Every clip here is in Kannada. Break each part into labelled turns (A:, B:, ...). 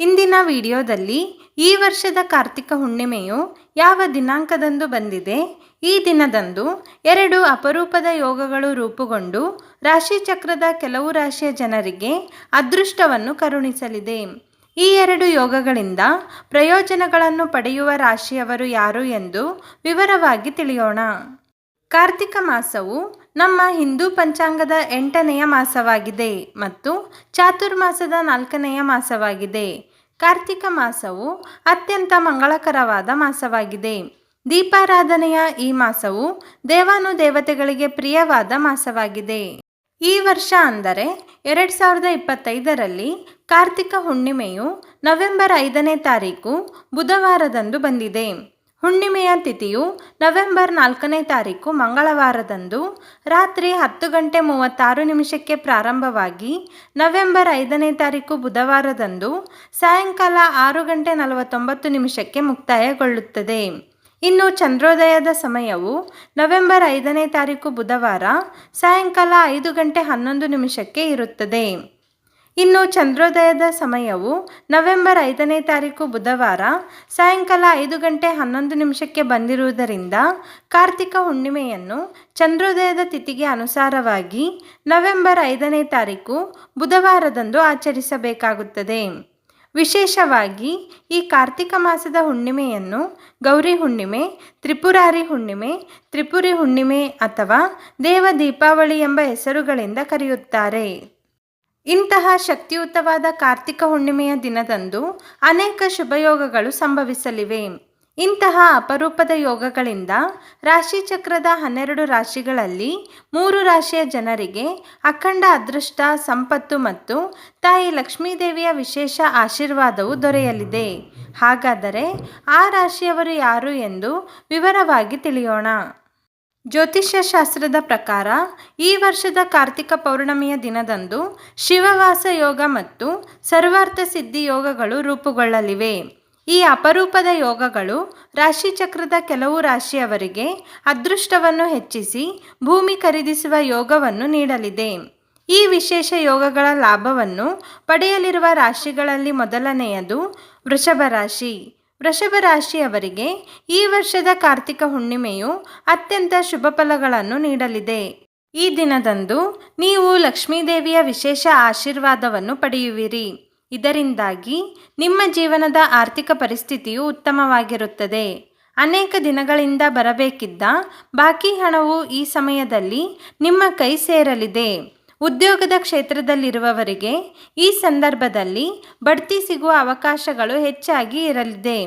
A: ಇಂದಿನ ವಿಡಿಯೋದಲ್ಲಿ ಈ ವರ್ಷದ ಕಾರ್ತಿಕ ಹುಣ್ಣಿಮೆಯು ಯಾವ ದಿನಾಂಕದಂದು ಬಂದಿದೆ? ಈ ದಿನದಂದು ಎರಡು ಅಪರೂಪದ ಯೋಗಗಳು ರೂಪುಗೊಂಡು ರಾಶಿಚಕ್ರದ ಕೆಲವು ರಾಶಿಯ ಜನರಿಗೆ ಅದೃಷ್ಟವನ್ನು ಕರುಣಿಸಲಿದೆ. ಈ ಎರಡು ಯೋಗಗಳಿಂದ ಪ್ರಯೋಜನಗಳನ್ನು ಪಡೆಯುವ ರಾಶಿಯವರು ಯಾರು ಎಂದು ವಿವರವಾಗಿ ತಿಳಿಯೋಣ. ಕಾರ್ತಿಕ ಮಾಸವು ನಮ್ಮ ಹಿಂದೂ ಪಂಚಾಂಗದ ಎಂಟನೆಯ ಮಾಸವಾಗಿದೆ ಮತ್ತು ಚಾತುರ್ಮಾಸದ ನಾಲ್ಕನೆಯ ಮಾಸವಾಗಿದೆ. ಕಾರ್ತಿಕ ಮಾಸವು ಅತ್ಯಂತ ಮಂಗಳಕರವಾದ ಮಾಸವಾಗಿದೆ. ದೀಪಾರಾಧನೆಯ ಈ ಮಾಸವು ದೇವಾನುದೇವತೆಗಳಿಗೆ ಪ್ರಿಯವಾದ ಮಾಸವಾಗಿದೆ. ಈ ವರ್ಷ ಅಂದರೆ ಎರಡು ಸಾವಿರದ ಇಪ್ಪತ್ತೈದರಲ್ಲಿ ಕಾರ್ತಿಕ ಹುಣ್ಣಿಮೆಯು ನವೆಂಬರ್ ಐದನೇ ತಾರೀಕು ಬುಧವಾರದಂದು ಬಂದಿದೆ. ಹುಣ್ಣಿಮೆಯ ತಿಥಿಯು ನವೆಂಬರ್ ನಾಲ್ಕನೇ ತಾರೀಕು ಮಂಗಳವಾರದಂದು ರಾತ್ರಿ ಹತ್ತು ಗಂಟೆ ಮೂವತ್ತಾರು ನಿಮಿಷಕ್ಕೆ ಪ್ರಾರಂಭವಾಗಿ ನವೆಂಬರ್ ಐದನೇ ತಾರೀಕು ಬುಧವಾರದಂದು ಸಾಯಂಕಾಲ ಆರು ಗಂಟೆ ನಲವತ್ತೊಂಬತ್ತು ನಿಮಿಷಕ್ಕೆ ಮುಕ್ತಾಯಗೊಳ್ಳುತ್ತದೆ. ಇನ್ನು ಚಂದ್ರೋದಯದ ಸಮಯವು ನವೆಂಬರ್ ಐದನೇ ತಾರೀಕು ಬುಧವಾರ ಸಾಯಂಕಾಲ ಐದು ಗಂಟೆ ಹನ್ನೊಂದು ನಿಮಿಷಕ್ಕೆ ಇರುತ್ತದೆ. ಇನ್ನು ಚಂದ್ರೋದಯದ ಸಮಯವು ನವೆಂಬರ್ ಐದನೇ ತಾರೀಕು ಬುಧವಾರ ಸಾಯಂಕಾಲ ಐದು ಗಂಟೆ ಹನ್ನೊಂದು ನಿಮಿಷಕ್ಕೆ ಬಂದಿರುವುದರಿಂದ ಕಾರ್ತಿಕ ಹುಣ್ಣಿಮೆಯನ್ನು ಚಂದ್ರೋದಯದ ತಿಥಿಗೆ ಅನುಸಾರವಾಗಿ ನವೆಂಬರ್ ಐದನೇ ತಾರೀಕು ಬುಧವಾರದಂದು ಆಚರಿಸಬೇಕಾಗುತ್ತದೆ. ವಿಶೇಷವಾಗಿ ಈ ಕಾರ್ತಿಕ ಮಾಸದ ಹುಣ್ಣಿಮೆಯನ್ನು ಗೌರಿ ಹುಣ್ಣಿಮೆ, ತ್ರಿಪುರಾರಿ ಹುಣ್ಣಿಮೆ, ತ್ರಿಪುರಿ ಹುಣ್ಣಿಮೆ ಅಥವಾ ದೇವ ದೀಪಾವಳಿ ಎಂಬ ಹೆಸರುಗಳಿಂದ ಕರೆಯುತ್ತಾರೆ. ಇಂತಹ ಶಕ್ತಿಯುತವಾದ ಕಾರ್ತಿಕ ಹುಣ್ಣಿಮೆಯ ದಿನದಂದು ಅನೇಕ ಶುಭಯೋಗಗಳು ಸಂಭವಿಸಲಿವೆ. ಇಂತಹ ಅಪರೂಪದ ಯೋಗಗಳಿಂದ ರಾಶಿಚಕ್ರದ ಹನ್ನೆರಡು ರಾಶಿಗಳಲ್ಲಿ ಮೂರು ರಾಶಿಯ ಜನರಿಗೆ ಅಖಂಡ ಅದೃಷ್ಟ, ಸಂಪತ್ತು ಮತ್ತು ತಾಯಿ ಲಕ್ಷ್ಮೀದೇವಿಯ ವಿಶೇಷ ಆಶೀರ್ವಾದವು ದೊರೆಯಲಿದೆ. ಹಾಗಾದರೆ ಆ ರಾಶಿಯವರು ಯಾರು ಎಂದು ವಿವರವಾಗಿ ತಿಳಿಯೋಣ. ಜ್ಯೋತಿಷ್ಯ ಶಾಸ್ತ್ರದ ಪ್ರಕಾರ, ಈ ವರ್ಷದ ಕಾರ್ತಿಕ ಪೌರ್ಣಮಿಯ ದಿನದಂದು ಶಿವವಾಸ ಯೋಗ ಮತ್ತು ಸರ್ವಾರ್ಥ ಸಿದ್ಧಿ ಯೋಗಗಳು ರೂಪುಗೊಳ್ಳಲಿವೆ. ಈ ಅಪರೂಪದ ಯೋಗಗಳು ರಾಶಿಚಕ್ರದ ಕೆಲವು ರಾಶಿಯವರಿಗೆ ಅದೃಷ್ಟವನ್ನು ಹೆಚ್ಚಿಸಿ ಭೂಮಿ ಖರೀದಿಸುವ ಯೋಗವನ್ನು ನೀಡಲಿದೆ. ಈ ವಿಶೇಷ ಯೋಗಗಳ ಲಾಭವನ್ನು ಪಡೆಯಲಿರುವ ರಾಶಿಗಳಲ್ಲಿ ಮೊದಲನೆಯದು ವೃಷಭ ರಾಶಿ. ವೃಷಭ ರಾಶಿಯವರಿಗೆ ಈ ವರ್ಷದ ಕಾರ್ತಿಕ ಹುಣ್ಣಿಮೆಯು ಅತ್ಯಂತ ಶುಭ ಫಲಗಳನ್ನು ನೀಡಲಿದೆ. ಈ ದಿನದಂದು ನೀವು ಲಕ್ಷ್ಮೀದೇವಿಯ ವಿಶೇಷ ಆಶೀರ್ವಾದವನ್ನು ಪಡೆಯುವಿರಿ. ಇದರಿಂದಾಗಿ ನಿಮ್ಮ ಜೀವನದ ಆರ್ಥಿಕ ಪರಿಸ್ಥಿತಿಯು ಉತ್ತಮವಾಗಿರುತ್ತದೆ. ಅನೇಕ ದಿನಗಳಿಂದ ಬರಬೇಕಿದ್ದ ಬಾಕಿ ಹಣವು ಈ ಸಮಯದಲ್ಲಿ ನಿಮ್ಮ ಕೈ ಸೇರಲಿದೆ. ಉದ್ಯೋಗದ ಕ್ಷೇತ್ರದಲ್ಲಿರುವವರಿಗೆ ಈ ಸಂದರ್ಭದಲ್ಲಿ ಬಡ್ತಿ ಸಿಗುವ ಅವಕಾಶಗಳು ಹೆಚ್ಚಾಗಿ ಇರಲಿದೆ.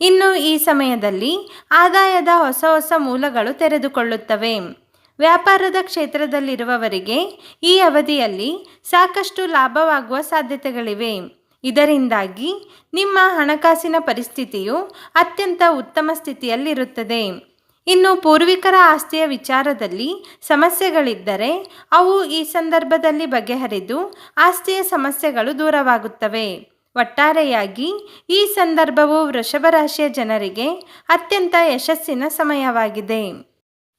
A: ಇನ್ನು ಈ ಸಮಯದಲ್ಲಿ ಆದಾಯದ ಹೊಸ ಹೊಸ ಮೂಲಗಳು ತೆರೆದುಕೊಳ್ಳುತ್ತವೆ. ವ್ಯಾಪಾರದ ಕ್ಷೇತ್ರದಲ್ಲಿರುವವರಿಗೆ ಈ ಅವಧಿಯಲ್ಲಿ ಸಾಕಷ್ಟು ಲಾಭವಾಗುವ ಸಾಧ್ಯತೆಗಳಿವೆ. ಇದರಿಂದಾಗಿ ನಿಮ್ಮ ಹಣಕಾಸಿನ ಪರಿಸ್ಥಿತಿಯು ಅತ್ಯಂತ ಉತ್ತಮ ಸ್ಥಿತಿಯಲ್ಲಿರುತ್ತದೆ. ಇನ್ನು ಪೂರ್ವಿಕರ ಆಸ್ತಿಯ ವಿಚಾರದಲ್ಲಿ ಸಮಸ್ಯೆಗಳಿದ್ದರೆ ಅವು ಈ ಸಂದರ್ಭದಲ್ಲಿ ಬಗೆಹರಿದು ಆಸ್ತಿಯ ಸಮಸ್ಯೆಗಳು ದೂರವಾಗುತ್ತವೆ. ಒಟ್ಟಾರೆಯಾಗಿ ಈ ಸಂದರ್ಭವು ವೃಷಭ ರಾಶಿಯ ಜನರಿಗೆ ಅತ್ಯಂತ ಯಶಸ್ಸಿನ ಸಮಯವಾಗಿದೆ.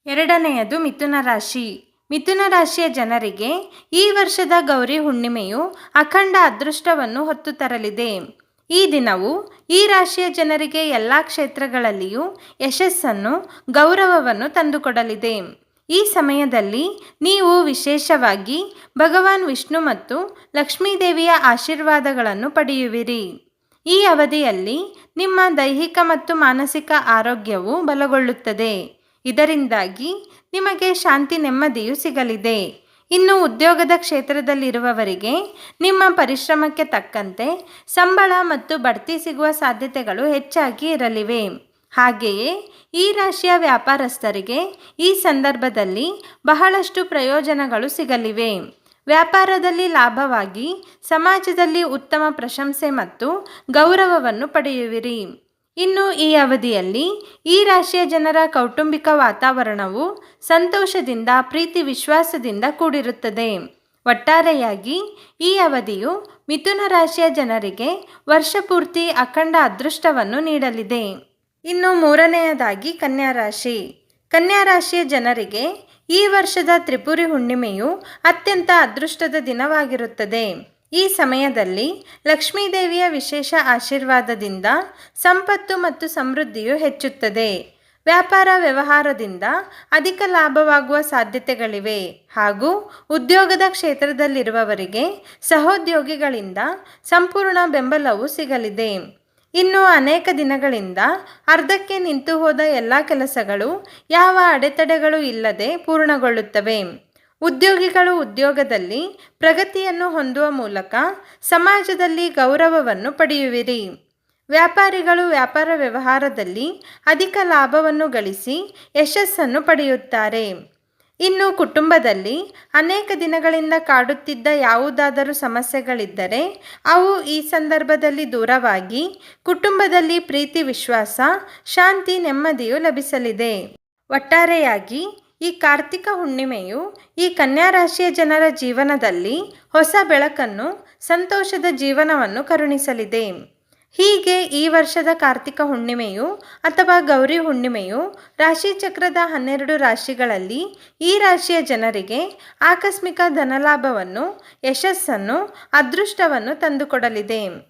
A: ಎರಡನೆಯದು ಮಿಥುನ ರಾಶಿ. ಮಿಥುನ ರಾಶಿಯ ಜನರಿಗೆ ಈ ವರ್ಷದ ಗೌರಿ ಹುಣ್ಣಿಮೆಯು ಅಖಂಡ ಅದೃಷ್ಟವನ್ನು ಹೊತ್ತು ತರಲಿದೆ. ಈ ದಿನವು ಈ ರಾಶಿಯ ಜನರಿಗೆ ಎಲ್ಲ ಕ್ಷೇತ್ರಗಳಲ್ಲಿಯೂ ಯಶಸ್ಸನ್ನು, ಗೌರವವನ್ನು ತಂದುಕೊಡಲಿದೆ. ಈ ಸಮಯದಲ್ಲಿ ನೀವು ವಿಶೇಷವಾಗಿ ಭಗವಾನ್ ವಿಷ್ಣು ಮತ್ತು ಲಕ್ಷ್ಮೀದೇವಿಯ ಆಶೀರ್ವಾದಗಳನ್ನು ಪಡೆಯುವಿರಿ. ಈ ಅವಧಿಯಲ್ಲಿ ನಿಮ್ಮ ದೈಹಿಕ ಮತ್ತು ಮಾನಸಿಕ ಆರೋಗ್ಯವು ಬಲಗೊಳ್ಳುತ್ತದೆ. ಇದರಿಂದಾಗಿ ನಿಮಗೆ ಶಾಂತಿ ನೆಮ್ಮದಿಯು ಸಿಗಲಿದೆ. ಇನ್ನು ಉದ್ಯೋಗದ ಕ್ಷೇತ್ರದಲ್ಲಿರುವವರಿಗೆ ನಿಮ್ಮ ಪರಿಶ್ರಮಕ್ಕೆ ತಕ್ಕಂತೆ ಸಂಬಳ ಮತ್ತು ಬಡ್ತಿ ಸಿಗುವ ಸಾಧ್ಯತೆಗಳು ಹೆಚ್ಚಾಗಿ ಇರಲಿವೆ. ಹಾಗೆಯೇ ಈ ರಾಶಿಯ ವ್ಯಾಪಾರಸ್ಥರಿಗೆ ಈ ಸಂದರ್ಭದಲ್ಲಿ ಬಹಳಷ್ಟು ಪ್ರಯೋಜನಗಳು ಸಿಗಲಿವೆ. ವ್ಯಾಪಾರದಲ್ಲಿ ಲಾಭವಾಗಿ, ಸಮಾಜದಲ್ಲಿ ಉತ್ತಮ ಪ್ರಶಂಸೆ ಮತ್ತು ಗೌರವವನ್ನು ಪಡೆಯುವಿರಿ. ಇನ್ನು ಈ ಅವಧಿಯಲ್ಲಿ ಈ ರಾಶಿಯ ಜನರ ಕೌಟುಂಬಿಕ ವಾತಾವರಣವು ಸಂತೋಷದಿಂದ, ಪ್ರೀತಿ, ವಿಶ್ವಾಸದಿಂದ ಕೂಡಿರುತ್ತದೆ. ಒಟ್ಟಾರೆಯಾಗಿ ಈ ಅವಧಿಯು ಮಿಥುನ ರಾಶಿಯ ಜನರಿಗೆ ವರ್ಷಪೂರ್ತಿ ಅಖಂಡ ಅದೃಷ್ಟವನ್ನು ನೀಡಲಿದೆ. ಇನ್ನು ಮೂರನೆಯದಾಗಿ ಕನ್ಯಾ ರಾಶಿ. ಕನ್ಯಾ ರಾಶಿಯ ಜನರಿಗೆ ಈ ವರ್ಷದ ತ್ರಿಪುರಿ ಹುಣ್ಣಿಮೆಯು ಅತ್ಯಂತ ಅದೃಷ್ಟದ ದಿನವಾಗಿರುತ್ತದೆ. ಈ ಸಮಯದಲ್ಲಿ ಲಕ್ಷ್ಮೀದೇವಿಯ ವಿಶೇಷ ಆಶೀರ್ವಾದದಿಂದ ಸಂಪತ್ತು ಮತ್ತು ಸಮೃದ್ಧಿಯು ಹೆಚ್ಚುತ್ತದೆ. ವ್ಯಾಪಾರ ವ್ಯವಹಾರದಿಂದ ಅಧಿಕ ಲಾಭವಾಗುವ ಸಾಧ್ಯತೆಗಳಿವೆ ಹಾಗೂ ಉದ್ಯೋಗದ ಕ್ಷೇತ್ರದಲ್ಲಿರುವವರಿಗೆ ಸಹೋದ್ಯೋಗಿಗಳಿಂದ ಸಂಪೂರ್ಣ ಬೆಂಬಲವು ಸಿಗಲಿದೆ. ಇನ್ನು ಅನೇಕ ದಿನಗಳಿಂದ ಅರ್ಧಕ್ಕೆ ನಿಂತು ಹೋದ ಎಲ್ಲ ಕೆಲಸಗಳು ಯಾವ ಅಡೆತಡೆಗಳು ಇಲ್ಲದೆ ಪೂರ್ಣಗೊಳ್ಳುತ್ತವೆ. ಉದ್ಯೋಗಿಗಳು ಉದ್ಯೋಗದಲ್ಲಿ ಪ್ರಗತಿಯನ್ನು ಹೊಂದುವ ಮೂಲಕ ಸಮಾಜದಲ್ಲಿ ಗೌರವವನ್ನು ಪಡೆಯುವಿರಿ. ವ್ಯಾಪಾರಿಗಳು ವ್ಯಾಪಾರ ವ್ಯವಹಾರದಲ್ಲಿ ಅಧಿಕ ಲಾಭವನ್ನು ಗಳಿಸಿ ಯಶಸ್ಸನ್ನು ಪಡೆಯುತ್ತಾರೆ. ಇನ್ನು ಕುಟುಂಬದಲ್ಲಿ ಅನೇಕ ದಿನಗಳಿಂದ ಕಾಡುತ್ತಿದ್ದ ಯಾವುದಾದರೂ ಸಮಸ್ಯೆಗಳಿದ್ದರೆ ಅವು ಈ ಸಂದರ್ಭದಲ್ಲಿ ದೂರವಾಗಿ ಕುಟುಂಬದಲ್ಲಿ ಪ್ರೀತಿ, ವಿಶ್ವಾಸ, ಶಾಂತಿ, ನೆಮ್ಮದಿಯು ಲಭಿಸಲಿದೆ. ಒಟ್ಟಾರೆಯಾಗಿ ಈ ಕಾರ್ತಿಕ ಹುಣ್ಣಿಮೆಯು ಈ ಕನ್ಯಾ ರಾಶಿಯ ಜನರ ಜೀವನದಲ್ಲಿ ಹೊಸ ಬೆಳಕನ್ನು, ಸಂತೋಷದ ಜೀವನವನ್ನು ಕರುಣಿಸಲಿದೆ. ಹೀಗೆ ಈ ವರ್ಷದ ಕಾರ್ತಿಕ ಹುಣ್ಣಿಮೆಯು ಅಥವಾ ಗೌರಿ ಹುಣ್ಣಿಮೆಯು ರಾಶಿಚಕ್ರದ ಹನ್ನೆರಡು ರಾಶಿಗಳಲ್ಲಿ ಈ ರಾಶಿಯ ಜನರಿಗೆ ಆಕಸ್ಮಿಕ ಧನಲಾಭವನ್ನು, ಯಶಸ್ಸನ್ನು, ಅದೃಷ್ಟವನ್ನು ತಂದುಕೊಡಲಿದೆ.